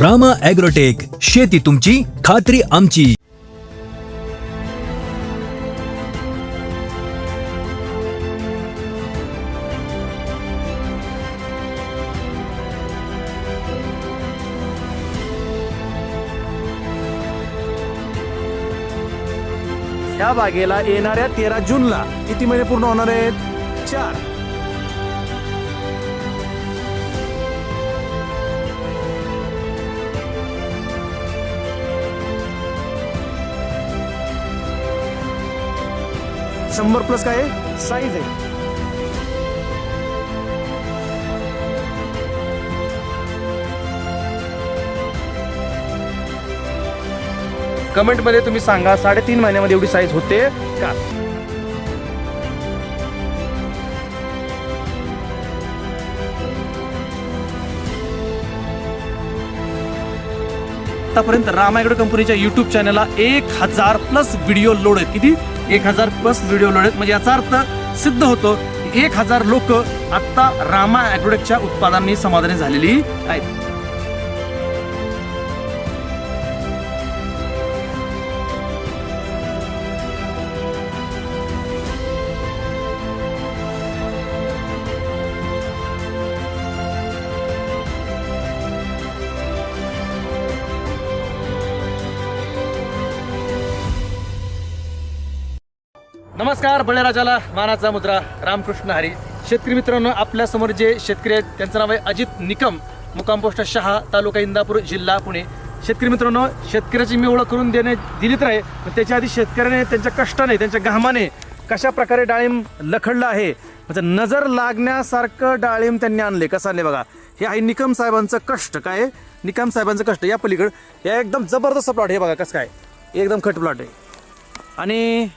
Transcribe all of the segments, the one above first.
Rama agrotech शेती तुमची खात्री आमची. ह्या बागेला येणाऱ्या तेरा जूनला किती महिने पूर्ण होणार आहेत? चार. शंभर प्लस काय आहे? साईज आहे. कमेंटमध्ये तुम्ही सांगा साडेतीन महिन्यामध्ये एवढी साईज होते का? आतापर्यंत रामायगड कंपनीच्या युट्यूब चॅनलला एक हजार प्लस व्हिडिओ लोड आहेत. किती? एक हजार प्लस व्हिडिओ लोड आहेत म्हणजे याचा अर्थ सिद्ध होतो की एक हजार लोक आत्ता रामा ॲग्रोडेकच्या उत्पादनांनी समाधानी झालेली आहेत. नमस्कार बळीराजाला मानाचा मुद्रा रामकृष्ण हरी. शेतकरी मित्रांनो आपल्यासमोर जे शेतकरी आहेत त्यांचं नाव आहे अजित निकम. मुक्काम पोस्ट शहा तालुका इंदापूर जिल्हा पुणे. शेतकरी मित्रांनो शेतकऱ्याची मी ओळख करून देणे दिली तर आहे पण त्याच्या आधी शेतकऱ्याने त्यांच्या कष्टाने त्यांच्या घामाने कशा प्रकारे डाळिंब लखडलं आहे? म्हणजे नजर लागण्यासारखं डाळिंब त्यांनी आणले कसं आणले बघा. हे आहे निकम साहेबांचं कष्ट. काय निकम साहेबांचं कष्ट. या पलीकडं या एकदम जबरदस्त प्लॉट हे बघा कसं काय. एकदम खट प्लॉट आहे. आणि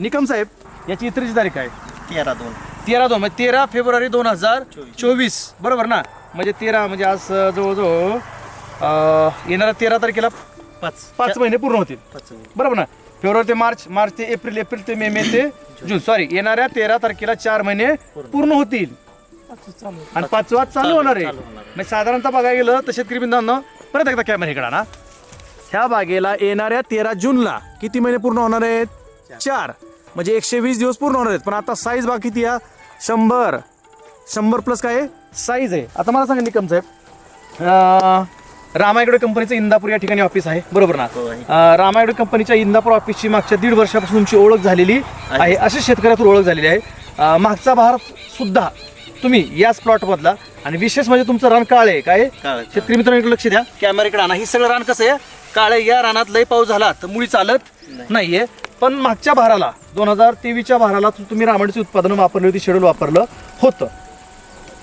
निकम साहेब याची इतरची तारीख आहे? तेरा दोन. तेरा दोन म्हणजे तेरा फेब्रुवारी दोन हजार चोवीस. बरोबर ना? म्हणजे तेरा म्हणजे आज अं, जवळजवळ अं, येणाऱ्या तेरा तारखेला पाच. पाच महिने पूर्ण होतील. पाच बरोबर ना? फेब्रुवारी ते मार्च मार्च ते एप्रिल एप्रिल ते मे मे ते जून. सॉरी येणाऱ्या तेरा तारखेला चार महिने पूर्ण. होतील. आणि पाचवा चालू होणार आहे. चालू होणार आहे. म्हणजे साधारणतः बघायला गेलं तर शेतकरी बिंदांनो परत एकदा कॅमेरा इकडा ना ह्या बागेला येणाऱ्या तेरा जूनला किती महिने पूर्ण होणार आहेत? चार. म्हणजे एकशे वीस दिवस पूर्ण होणार आहेत. पण आता साईज बाग किती या शंभर. शंभर प्लस काय साईज आहे. आता मला सांगा निकम साहेब. रामायगड कंपनीचं इंदापूर या ठिकाणी ऑफिस आहे. बरोबर ना? हो रामायगड कंपनीच्या इंदापूर ऑफिसची मागच्या दीड वर्षापासून तुमची ओळख झालेली आहे. अशी शेतकऱ्यातून ओळख झालेली आहे. मागचा भार सुद्धा तुम्ही याच प्लॉट मधला. आणि विशेष म्हणजे तुमचं रान काळ आहे. काय. शेतकरी मित्रांनो इकडे लक्ष द्या. कॅमेराकडे आणा. ही सगळं रान कसं आहे? काळे या रानात लय पाऊस झाला तर मुळी चालत नाहीये. पण मागच्या भाराला दोन हजार तेवीसच्या भाराला तुम्ही रामायणची उत्पादनं वापरली होती शेड्यूल वापरलं होतं.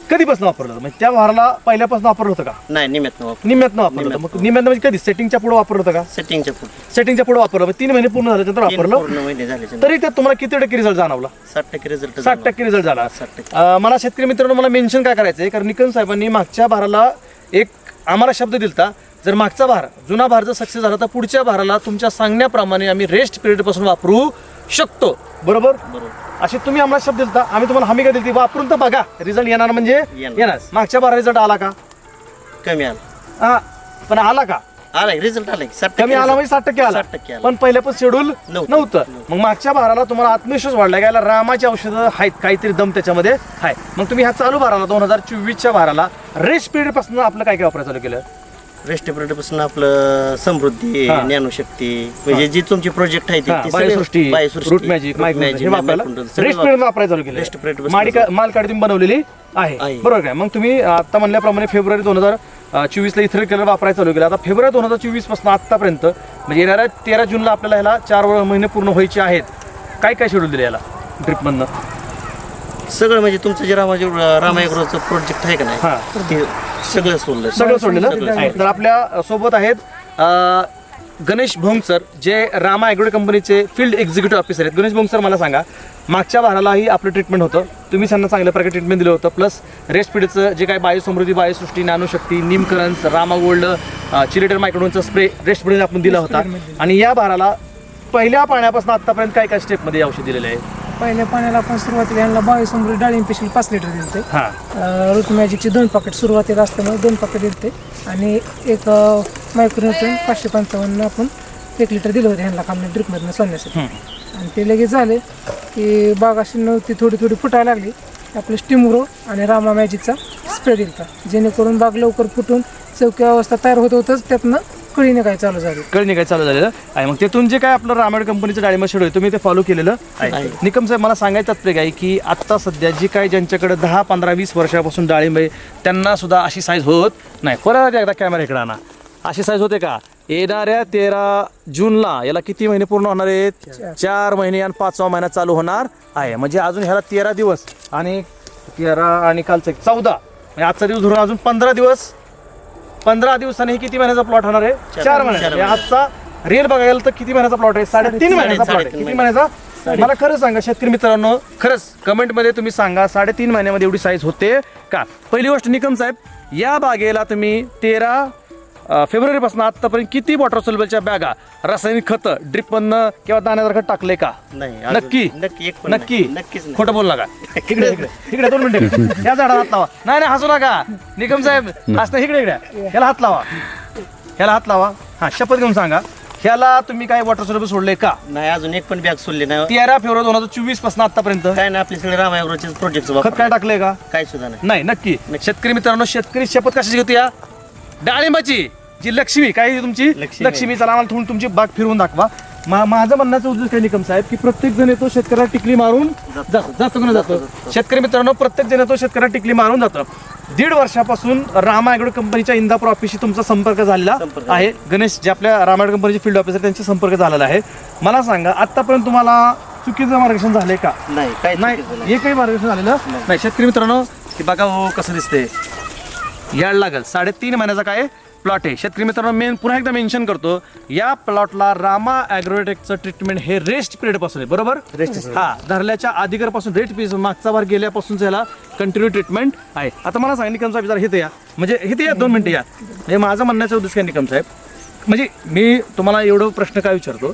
कधीपासून वापरलं? होतं? म्हणजे त्या भाराला पहिल्यापासून वापरलं होतं का? नाही निमित्त वापर निम्म्यातनं वापरलं होतं. मग निम्म्यातनं म्हणजे कधी? सेटिंगच्या पुढे वापरलं होतं का? सेटिंगच्या पुढे. सेटिंगच्या पुढे वापरलं. मग तीन महिने पूर्ण झाल्यानंतर वापरलं. पूर्ण महिने झाले तरी त्यात तुम्हाला किती टक्के रिझल्ट जाणवला? साठ टक्के रिझल्ट साठ टक्के रिझल्ट झाला. साठ टक्के. अं, मला शेतकरी मित्रांनो मला मेन्शन काय करायचं आहे कारण निकन साहेबांनी मागच्या भाराला एक आम्हाला शब्द दिलता जर मागचा भार जुना भार जर सक्सेस झाला तर पुढच्या भाराला तुमच्या सांगण्याप्रमाणे आम्ही रेस्ट पिरियडपासून वापरू शकतो. बरोबर? बरोबर. असे तुम्ही आम्हाला शब्द दिलता. आम्ही तुम्हाला हमी काय दिली वापरून तर बघा. रिझल्ट येणार म्हणजे? येणार. येणार. मागच्या भारा रिझल्ट आला का? कमी आला. हा. पण आला का? आलाय रिझल्ट साठ टक्के कमी आला. म्हणजे साठ टक्के आला. साठ टक्के आला. पण पहिले पण शेड्यूल नव्हतं. नव्हतं. मग मागच्या भाराला तुम्हाला आत्मविश्वास वाढला. गेला रामाची औषधं आहेत. काहीतरी दम त्याच्यामध्ये आहे. मग तुम्ही ह्या चालू भाराला दोन हजार चोवीसच्या भाराला रेस्ट पिरियडपासून आपलं काय काय वापरायला चालू केलं? पासून आपलं समृद्धी हा. ज्ञानशक्ती म्हणजे जी तुमची प्रोजेक्ट आहे हा, बायोसृष्टी रूट मॅजिक माईक हे वापरायला रेस्ट पिरियड वापरायला चालू तुम्ही बनवलेली आहे. आहे. बरोबर काय मग तुम्ही आता म्हणल्याप्रमाणे फेब्रुवारी दोन हजार चोवीसला इथर कलर वापरायला चालू केलं. आता फेब्रुवारी दोन हजार चोवीसपासून आतापर्यंत म्हणजे येणाऱ्या तेरा जूनला आपल्याला ह्याला चार महिने पूर्ण व्हायचे आहेत. काय काय शेड्यूल दिले याला ड्रिपमधनं सगळं म्हणजे तुमचं जे रामा रामायग्रोचं प्रोजेक्ट आहे का हा. नाही ते सगळं सोडलं. सगळं सोडलेलं? सगळं आहे. तर आपल्यासोबत आहेत अ, गणेश भोंग सर जे रामा ॲग्रो कंपनीचे फील्ड एक्झिक्युटिव्ह ऑफिसर आहेत. गणेश भोंग सर मला सांगा मागच्या भारालाही आपलं ट्रीटमेंट होतं. तुम्ही त्यांना चांगल्या प्रकारे ट्रीटमेंट दिलं होतं. प्लस रेस्ट पिडचं जे काय बायोसमृद्धी बायोसृष्टी नानोशक्ती निमकरन्स रामा गोल्ड चिलेटर मायक्रोनचा स्प्रे रेस्ट आपण दिला होता. आणि या भाराला पहिल्या पाण्यापासून आतापर्यंत काय काय स्टेपमध्ये औषध दिलेलं आहे? पहिल्या पाण्याला आपण सुरुवातीला यांना बावीस उमरी डाळिंब पेशल पाच लिटर दिलते. हां. मॅजिकचे दोन पॅकेट सुरुवातीला असल्यामुळे दोन पॅकेट दिलते. आणि एक मायक्रोन्यूट्रन पाचशे पंचावन्न आपण एक लिटर दिलं होतं ह्यांना कामने ड्रिपमधनं सोडण्यासाठी आणि ते लगेच झाले की बाग अशी नव्हती थोडी थोडी फुटायला लागली. आपलं स्टिमग्रो आणि रामा मॅजिकचा स्प्रे दिलता. जेणेकरून बाग लवकर फुटून चौकी अवस्था तयार होत होतच त्यातनं कळीने काय चालू झाली? कळणी काय चालू झालेलं? आहे. मग तिथून जे काय आपलं रामायण कंपनीचं डाळिंब शेड तुम्ही ते फॉलो केलेलं? आहे. निकम साहेब मला सांगायचं तात्पर्य आहे की आत्ता सध्या जी काय ज्यांच्याकडे दहा पंधरा वीस वर्षापासून डाळिंब आहे त्यांना सुद्धा अशी साईज होत नाही. परत एकदा कॅमेरा इकडे आणा. अशी साईज होते का? येणाऱ्या तेरा जूनला याला किती महिने पूर्ण होणार आहेत? चार महिने आणि पाचवा महिना चालू होणार आहे. म्हणजे अजून ह्याला तेरा दिवस आणि तेरा आणि कालचं एक चौदा. म्हणजे आजचा दिवस धरून अजून पंधरा दिवस पंधरा दिवसाने हे किती महिन्याचा प्लॉट होणार आहे? चार महिने. चार म्हणजे आजचा रिअल बघायला तर किती महिन्याचा प्लॉट आहे? साडेतीन महिन्याचा प्लॉट आहे. किती महिन्याचा? मला खरं सांगा शेतकरी मित्रांनो खरंच कमेंटमध्ये तुम्ही सांगा साडेतीन महिन्यामध्ये एवढी साईज होते का? पहिली गोष्ट निकम साहेब या बागेला तुम्ही तेरा फेब्रुवारीपासून आतापर्यंत किती वॉटर सोल्युबलच्या बॅगा रासायनिक खतं ड्रिपमधनं किंवा दाण्यासारखं टाकले का? नाही अजून- नक्की? नक्की एक पण नाही. नक्की नक्कीच नाही. खोटं बोल नका इकडे इकडे इकडे दोन मिनिटं या झाडाला हात लावा. नाही नाही हसू नका. निकम साहेब हसता इकडे इकडे. ह्याला हात लावा. ह्याला हात लावा. हा शपथ घेऊन सांगा. ह्याला तुम्ही काय वॉटर सोल्युबल सोडले का? नाही अजून एक पण बॅग सोडली नाही. तेरा फेब्रुवारी दोन हजार चोवीसपासून आतापर्यंत. काय नाही आपले सगळे रामायग्रोचे प्रोजेक्ट खत काय टाकलंय का? काय सुद्धा नाही. नाही नक्की. शेतकरी मित्रांनो शेतकरी शपथ कशाची घेतो या डाळिंबाची जी लक्ष्मी काय तुमची? लक्ष्मी. लक्ष्मी चला आम्हाला थोडी तुमची बाग फिरवून दाखवा. मा- माझं म्हणण्याचं उद्देश काय निकम साहेब की प्रत्येक जण येतो शेतकऱ्याला टिकली मारून जातो. जातो का नाही जातो? शेतकरी मित्रांनो प्रत्येक जण येतो शेतकऱ्याला टिकली मारून जातो. दीड वर्षापासून रामा ॲग्रो कंपनीच्या इंदापूर ऑफिसशी तुमचा संपर्क झालेला संपर्क आहे. गणेश जे आपल्या रामा ॲग्रो कंपनीचे फील्ड ऑफिसर त्यांचे संपर्क झालेला आहे. मला सांगा आतापर्यंत तुम्हाला चुकीचं मार्गदर्शन झालंय का? नाही काय नाही. हे काही मार्गदर्शन झालेलं नाही. शेतकरी मित्रांनो की बघा हो कसं दिसते याड लागल. साडेतीन महिन्याचा काय प्लॉट आहे? शेतकरी मित्रांनो मेन पुन्हा एकदा मेन्शन करतो या प्लॉटला रामा ॲग्रोटेकचं ट्रीटमेंट हे रेस्ट पिरियडपासून आहे बरोबर? रेस्ट हा धरल्याच्या अधिकारपासून रेट पीस मागचा वार गेल्यापासून याला कंटिन्यू ट्रीटमेंट आहे. आता मला सांग निकम साहेब जरा हे या. म्हणजे हे या दोन मिनिटं या. म्हणजे माझं म्हणण्याचा उद्देश काय निकम साहेब? म्हणजे मी तुम्हाला एवढं प्रश्न काय विचारतो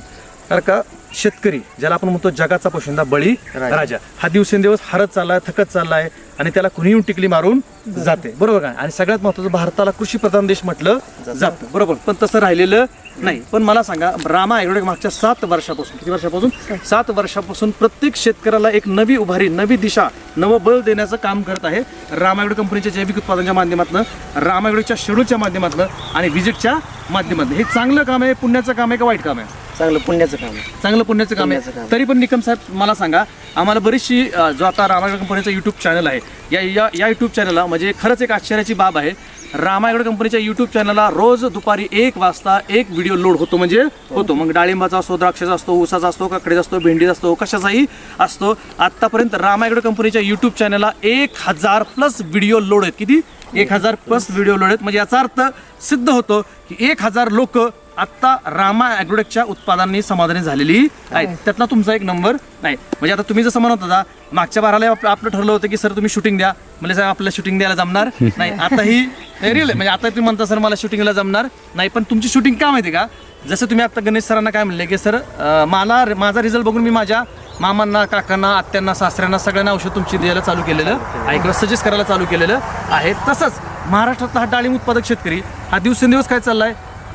कारण का शेतकरी ज्याला आपण म्हणतो जगाचा पोशिंदा बळी राजा. हा दिवसेंदिवस हरत चाललाय थकत चाललाय आणि त्याला कुणी येऊन टिकली मारून जाते. बरोबर का आणि सगळ्यात महत्वाचं भारताला कृषी प्रधान देश म्हटलं जातं. बरोबर. पण तसं राहिलेलं नाही पण मला सांगा रामा ॲग्रोटेक मागच्या सात वर्षापासून किती वर्षापासून? सात वर्षापासून प्रत्येक शेतकऱ्याला एक नवी उभारी नवी दिशा नवं बळ देण्याचं काम करत आहे रामा ॲग्रो कंपनीच्या जैविक उत्पादनाच्या माध्यमातून रामा ॲग्रोच्या शेड्यूलच्या माध्यमातून आणि व्हिजिटच्या माध्यमातून. हे चांगलं काम आहे पुण्याचं काम आहे का वाईट काम आहे? चांगलं पुण्याचं काम आहे. चांगलं पुण्याचं काम आहे. तरी पण निकम साहेब मला सांगा आम्हाला बरीचशी जो आता रामायण कंपनीचा युट्यूब चॅनल आहे या या या युट्यूब चॅनलला म्हणजे खरंच एक आश्चर्याची बाब आहे. रामायगड कंपनीच्या युट्यूब चॅनलला रोज दुपारी एक वाजता एक व्हिडिओ लोड होतो म्हणजे होतो. मग डाळिंबाचा असतो द्राक्षाचा असतो ऊसाचा असतो काकडीचा असतो भेंडीचा असतो कशाचाही असतो. आत्तापर्यंत रामायगड कंपनीच्या युट्यूब चॅनलला एक हजार प्लस व्हिडिओ लोड आहेत. किती? एक हजार प्लस व्हिडिओ लोड आहेत. म्हणजे याचा अर्थ सिद्ध होतो की एक हजार लोक आत्ता रामा ॲग्रोटेकच्या उत्पादनांनी समाधानी झालेली आहेत त्यातला तुमचा एक नंबर नाही. म्हणजे आता तुम्ही जसं म्हणत होता मागच्या बाराला आप- आपलं ठरलं होतं की सर तुम्ही शूटिंग द्या. म्हणजे साहेब आपल्याला शूटिंग द्यायला जमणार. नाही आता ही रिअल म्हणजे आता तुम्ही म्हणता सर मला शूटिंगला जमणार. नाही पण तुमची शूटिंग का माहिती का? जसं तुम्ही आता गणेश सरांना काय म्हणले की सर अं, मला माझा रिझल्ट बघून मी माझ्या मामांना काकांना आत्यांना सासऱ्यांना सगळ्यांना औषध तुमची द्यायला चालू केलेलं आहे किंवा सजेस्ट करायला चालू केलेलं आहे. तसंच महाराष्ट्रातला हा डाळिंब उत्पादक शेतकरी हा दिवसेंदिवस काय चाललाय?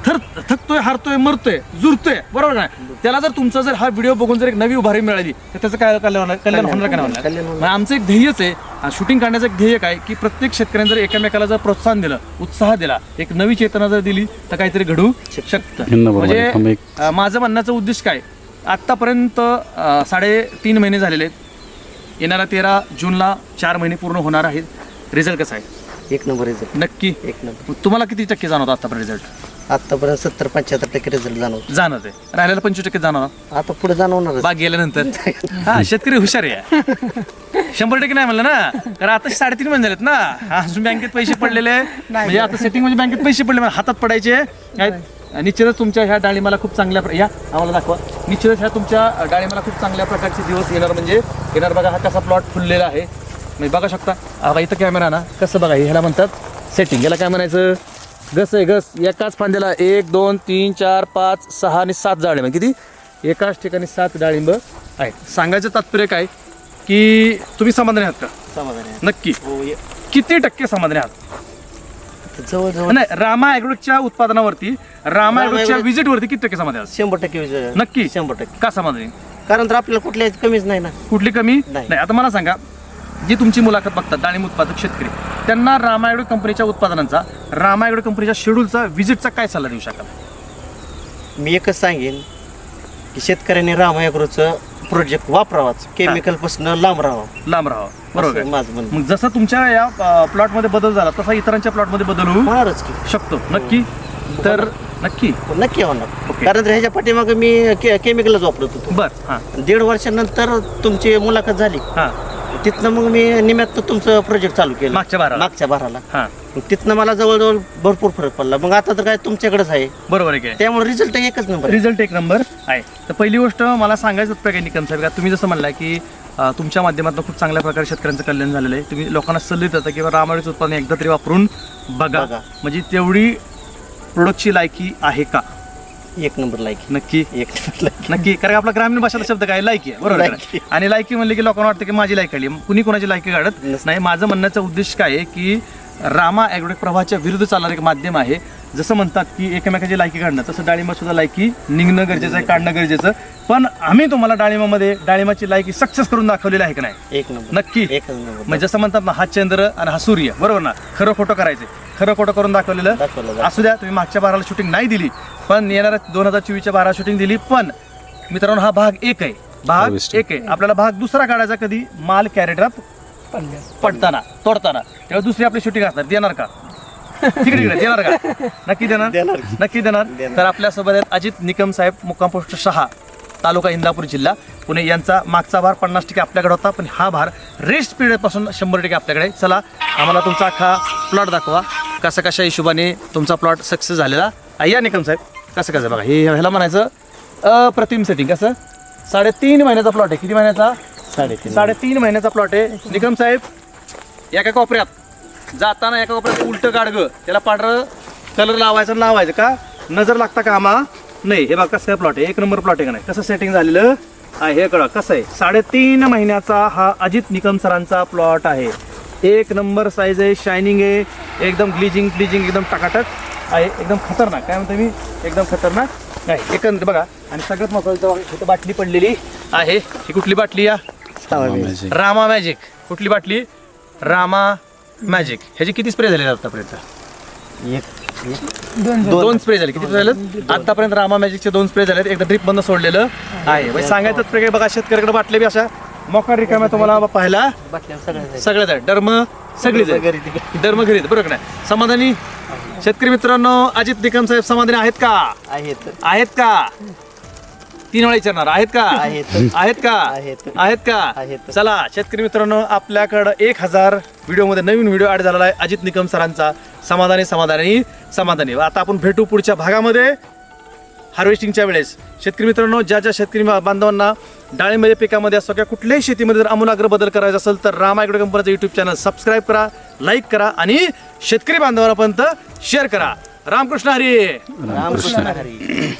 थर थकतोय हारतोय मरतोय जुरतोय बरोबर नाही? त्याला जर तुमचा जर हा व्हिडिओ बघून जर एक नवी उभारी मिळाली तर त्याचं काय कल्याण होणार कल्याण होणार का नाही? होणार? मग आमचं एक ध्येयच आहे शूटिंग काढण्याचं एक ध्येय काय की प्रत्येक शेतकऱ्यांनी जर एकमेकाला जर प्रोत्साहन दिलं उत्साह दिला एक नवी चेतना जर दिली तर काहीतरी घडू शकतं. म्हणजे अं, माझं म्हणण्याचं उद्देश काय आत्तापर्यंत अं, साडेतीन महिने झालेले आहेत. येणाऱ्या तेरा जूनला चार महिने पूर्ण होणार आहेत. रिझल्ट कसा आहे? एक नंबर रिझल्ट. नक्की. एक नंबर. तुम्हाला किती टक्के जाणवतं आतापर्यंत रिझल्ट? आतापर्यंत सत्तर पंच्याहत्तर टक्के रिझल्ट जाणवतो जाणवत आहे राहिलेला पंचवीस टक्के जाणवणार? आता पुढे जाणवणारच. बाग गेल्यानंतर? हा शेतकरी हुशार आहे शंभर टक्के नाही म्हणलं ना? कारण आता साडेतीन महिने झालेत ना? हा, अजून बँकेत पैसे पडलेले म्हणजे आता सेटिंग म्हणजे बँकेत पैसे पडले म्हणजे हातात पडायचे. आहेत. निश्चितच तुमच्या ह्या डाळिंबाला खूप चांगल्या प्र- या आम्हाला दाखवा. निश्चितच ह्या तुमच्या डाळिंबाला खूप चांगल्या प्रकारचे दिवस येणार म्हणजे येणार बघा हा कसा प्लॉट फुललेला आहे. म्हणजे बघा शकता. हा बघा इथं कॅमेरा ना? कसं बघा हे ह्याला म्हणतात सेटिंग याला काय म्हणायचं? गस आहे गस एकाच फांद्याला एक दोन तीन चार पाच सहा आणि सात म्हणजे किती? एकाच ठिकाणी सात डाळिंब आहे सांगायचं तात्पर्य काय? की तुम्ही समाधानी आहात का? समाधानी. नक्की. हो किती टक्के समाधानी आहात? जवळजवळ नाही रामा ॲग्रोच्या उत्पादनावरती रामा ॲग्रोच्या ॲग्रो- व्हिजिट वरती किती टक्के समाधानी आहात? शंभर टक्के विजय. नक्की. शंभर टक्के. का समाधानी? कारण तर आपल्याला कुठल्या कमीच नाही ना. कुठली कमी. नाही आता मला सांगा जी तुमची मुलाखत बघतात डाळिंब उत्पादक शेतकरी त्यांना रामायण कंपनीच्या उत्पादनांचा रामायण कंपनीच्या शेड्यूलचा व्हिजिटचा काय सल्ला देऊ शकाल? मी एकच सांगेन की शेतकऱ्यांनी रामायग्रोचं प्रोजेक्ट वापरावाच. केमिकलपासून लांब राहावं. लांब राहावं. बरोबर. माझं जसं तुमच्या या प्लॉटमध्ये बदल झाला तसा इतरांच्या प्लॉटमध्ये बदल होऊ होणारच की. शकतो. नक्की? तर नक्की? नक्की होणार. कारण तर ह्याच्या पाठीमागे मी केमिकलच वापरत होतो. बर हां. दीड वर्षानंतर तुमची मुलाखत झाली. हां. तिथनं मग मी निम्यात तुमचं प्रोजेक्ट चालू केलं. मागच्या बाराला. मागच्या बाराला. हां. मग तिथनं मला जवळजवळ भरपूर फरक पडला. मग आता तर काय तुमच्याकडेच आहे. बरोबर आहे काय त्यामुळे रिझल्ट एकच नंबर आहे. रिझल्ट एक नंबर आहे. तर पहिली गोष्ट मला सांगायचं होतं काय निकम साहेब का तुम्ही जसं म्हणला की अं, तुमच्या माध्यमातून खूप चांगल्या प्रकारे शेतकऱ्यांचं कल्याण झालेलं आहे. तुम्ही लोकांना सल्ले देता की रामायणचं उत्पादन एकदा तरी वापरून बघा. बघा. म्हणजे तेवढी प्रोडक्टची लायकी आहे का? एक नंबर लाईक नक्की. एक नंबर लाईक नक्की. कारण आपला ग्रामीण भाषेचा शब्द काय? लायकी आहे. बरोबर आहे लायकी. का? आणि लायकी म्हणले की लोकांना वाटतं की माझी लायकी आली. कुणी कोणाची लायकी काढत. नाही. माझं म्हणण्याचा उद्देश काय आहे की रामा ॲग्रोटेक प्रवाहाच्या विरुद्ध चालणारं एक माध्यम आहे. जसं म्हणतात की एकमेकाची लायकी काढणं तसं डाळिंबात सुद्धा लायकी निघणं गरजेचं आहे काढणं गरजेचं पण आम्ही तुम्हाला डाळिंबामध्ये डाळिंबाची लायकी सक्सेस करून दाखवलेली आहे की नाही? एक नंबर. नक्की. एक नंबर. म्हणजे जसं म्हणतात ना हा चंद्र आणि हा सूर्य. बरोबर ना? खरं खोटं करायचे खरं खोटं करून दाखवलेलं. दाखवलं. असू द्या तुम्ही मागच्या बाराला शूटिंग नाही दिली पण येणाऱ्या दोन हजार चोवीसच्या बारा शूटिंग दिली पण मित्रांनो हा भाग एक आहे. भाग एक आहे. आपल्याला भाग दुसरा काढायचा कधी? माल पडल्यास पडताना तोडताना. तेव्हा दुसरी आपली शूटिंग असणार. देणार का? तिकडे तिकडे. देणार का? नक्की देणार. नक्की देणार. तर आपल्यासोबत आहेत अजित निकम साहेब मुक्काम पोस्ट शहा तालुका इंदापूर जिल्हा. पुणे यांचा मागचा भार पन्नास टक्के आपल्याकडे होता पण हा भार रेस्ट पिरियडपासून शंभर टक्के आपल्याकडे आहे. चला आम्हाला तुमचा अख्खा प्लॉट दाखवा. कसा कशा हिशोबाने तुमचा प्लॉट सक्सेस झालेला. या निकम साहेब. कसं कसं? बघा हे ह्याला म्हणायचं अप्रतिम सेटिंग कसं? साडेतीन महिन्याचा प्लॉट आहे. किती महिन्याचा? साडेतीन. साडेतीन महिन्याचा प्लॉट आहे. निकम साहेब एका कोपऱ्यात जाताना एका कोपऱ्यात उलट गाडगं त्याला पांढरं कलर लावायचं लावायचं का? नजर लागता का आम्हा नाही. हे बघा कसं काय प्लॉट आहे. एक नंबर प्लॉट आहे का नाही? कसं सेटिंग झालेलं? आहे हे कळा. कसं आहे? साडेतीन महिन्याचा हा अजित निकम सरांचा प्लॉट आहे. एक नंबर साईज आहे शायनिंग आहे. एकदम ग्लिजिंग ग्लिजिंग एकदम टकाटक. आहे एकदम खतरनाक. काय म्हणतो मी? एकदम खतरनाक नाही एकंदर बघा. आणि सगळ्यात महत्वाचं बघा, इथं बाटली पडलेली आहे. ही कुठली बाटली या? रामा मॅजिक कुठली बाटली? रामा मॅजिक ह्याचे किती स्प्रे झाले आतापर्यंत? एक दोन स्प्रे झाले. किती झाले आतापर्यंत रामा मॅजिकचे दोन स्प्रे झाले एकदा ड्रिप बंद सोडलेलं आहे. सांगायचं बघा शेतकऱ्याकडे बाटले बी अशा मोकार रिकाम्या तुम्हाला पाहायला? सगळ्या सगळ्याच आहे. डर्म सगळीच आहे. डर्म घरी बरोबर नाही? समाधानी? शेतकरी मित्रांनो अजित निकम साहेब समाधानी आहेत का? आहेत. आहेत का? तीन वेळा विचारणार. आहेत का? आहेत. आहेत का? आहेत. आहेत का? आहेत. चला शेतकरी मित्रांनो आपल्याकडं एक हजार व्हिडिओमध्ये नवीन व्हिडिओ ऍड झालेला आहे अजित निकम सरांचा. समाधानी समाधानी समाधानी. आता आपण भेटू पुढच्या भागामध्ये. हार्वेस्टिंगच्या वेळेस. शेतकरी मित्रांनो ज्या ज्या शेतकरी बांधवांना डाळिंबाच्या पिकामध्ये असो किंवा कुठल्याही शेतीमध्ये जर अमूलाग्र बदल करायचा असेल तर राम ॲग्रो कंपनीचं युट्यूब चॅनल सबस्क्राईब करा लाईक करा आणि शेतकरी बांधवांपर्यंत शेअर करा. रामकृष्ण हरी. रामकृष्ण हरी.